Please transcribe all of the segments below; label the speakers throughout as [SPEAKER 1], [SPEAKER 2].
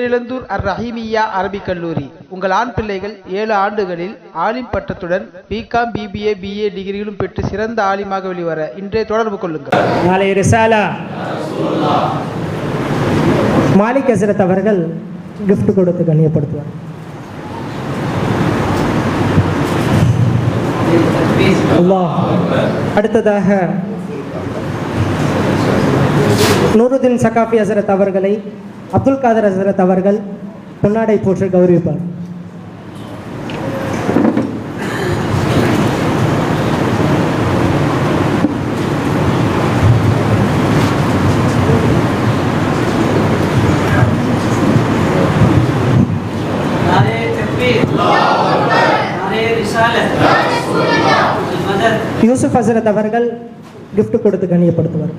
[SPEAKER 1] பேரிழந்தூர் அர் ரஹீமியா அரபிக் கல்லூரி. உங்கள் ஆண் பிள்ளைகள் ஏழு ஆண்டுகளில் ஆலிம் பட்டத்துடன் பிகாம் பிபிஏ பிஏ டிகிரிகளும் பெற்று சிறந்த ஆலிமாக வெளிவர இன்றைய தொடர்பு கொள்ளுங்கள்.
[SPEAKER 2] நாளை ரிசாலா மாலிக் ஹசரத் அவர்கள் கிஃப்ட் கொடுத்து கண்ணியப்படுத்துவார். அடுத்ததாக நூருதீன் சகாபி ஹசரத் அவர்களை அப்துல் காதர் ஹசரத் அவர்கள் பொன்னாடை போற்று கௌரவிப்பார். யூசுப் ஹசரத் அவர்கள் கிஃப்ட் கொடுத்து கண்ணியப்படுத்துவார்.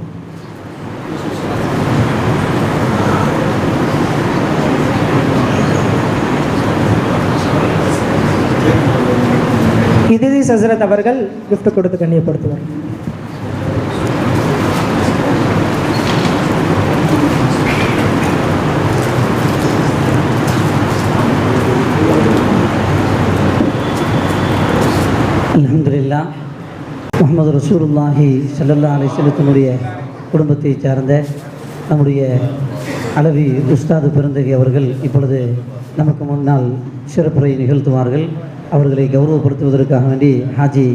[SPEAKER 2] இதிரிஸ் சசரத் அவர்கள் கிஃப்ட் கொடுத்து கண்ணியப்படுத்துவார்.
[SPEAKER 3] அலமதுல்லா முகமது ரசூருல்லாஹி ஸல்லல்லாஹு அலி செலுத்தினுடைய குடும்பத்தைச் சார்ந்த நம்முடைய அளவி உஸ்தாது பெருந்தகி அவர்கள் இப்பொழுது நமக்கு முன்னால் சிறப்புரை நிகழ்த்துவார்கள். அவர்களை கௌரவப்படுத்துவதற்காக வேண்டி ஹாஜி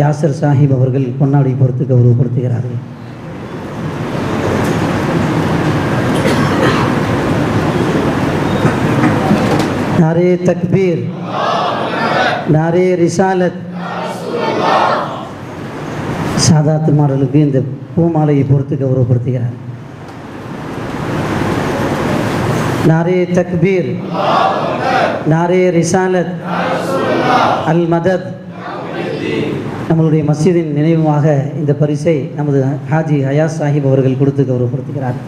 [SPEAKER 3] யாசர் சாஹிப் அவர்கள் பொன்னாடி பொறுத்து கௌரவப்படுத்துகிறார்கள். நாரே தக்பீர் நாரே ரிசாலத். மாடலுக்கு இந்த பூமாலையை பொறுத்து கௌரவப்படுத்துகிறார். நாரே தக்பீர் நாரே ரிசாலத். அல் மதத் நம்மளுடைய மஸ்ஜிதின் நினைவாக இந்த பரிசை நமது ஹாஜி ஹயாஸ் சாஹிப் அவர்கள் கொடுத்து கௌரவப்படுத்துகிறார்.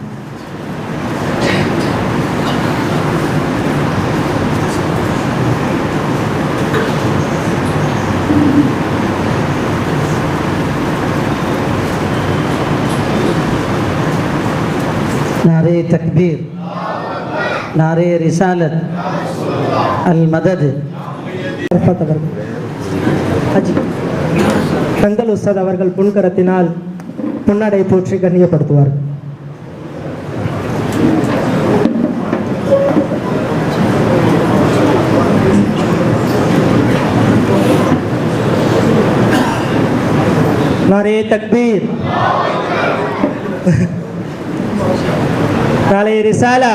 [SPEAKER 3] நாரே தக்பீர். நாரே ரிசாலத். அல் மதது
[SPEAKER 2] அரஃபாத் அவர்கள் தங்கள் உஸ்தாத் அவர்கள் புன்கரத்தினால் புன்னடை போற்றி கண்ணியப்படுத்துவார் நாரே தக்பீர். நாளை ரிசாலா.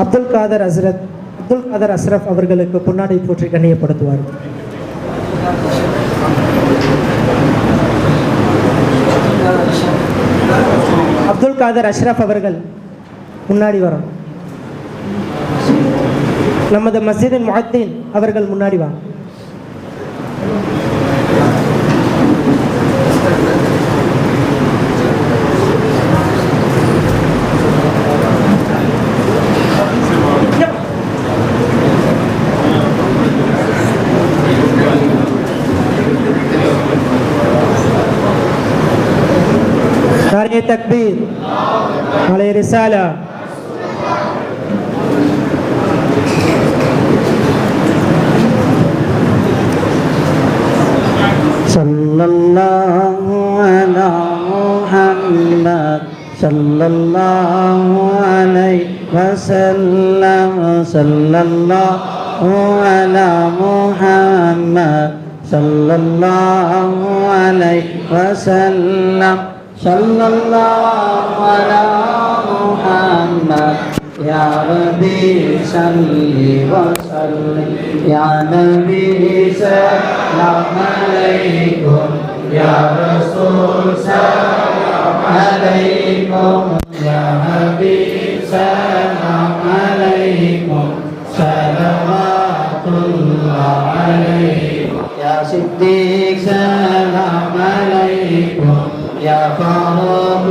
[SPEAKER 2] அப்துல் காதர் அஸ்ரத் அப்துல் காதர் அஸ்ரப் அவர்களுக்கு பொன்னாடை போற்றி கண்ணியப்படுத்துவார். அப்துல் காதர் அஷ்ரப் அவர்கள் முன்னாடி வரும். நமது மஸ்ஜிதின் முஹத்தீன் அவர்கள் முன்னாடி வா. عليه تكبير عليه رسالة.
[SPEAKER 3] صلى الله على محمد صلى الله عليه وسلم. صلى الله على محمد صلى الله عليه وسلم صلى الله على محمد يا ربي صل وسلم يا نبي سلام عليكم يا رسول سلام عليكم يا حبيب سلام عليكم صلوات الله عليكم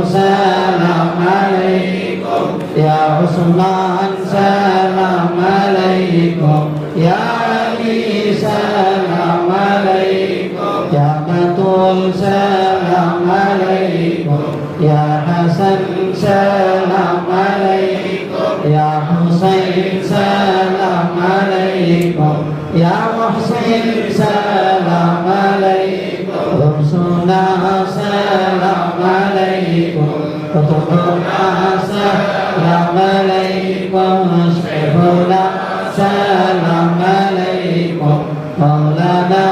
[SPEAKER 3] سلام عليكم. يا عثمان سلام عليكم. يا علي سلام عليكم. يا بطول سلام عليكم. يا حسن سلام عليكم. يا حسين سلام عليكم. يا محسن سلام عليكم كتبنا سلام عليكم شيخنا سلام عليكم مولانا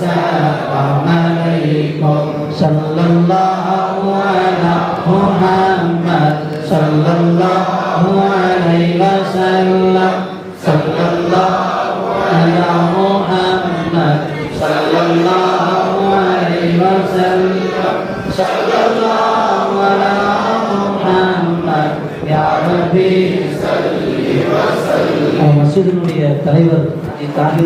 [SPEAKER 3] سلام عليكم صلى الله على محمد صلى الله عليه وسلم صلى الله على محمد صلى الله عليه وسلم صلى الله மசூதினுடைய தலைவர் தாண்டி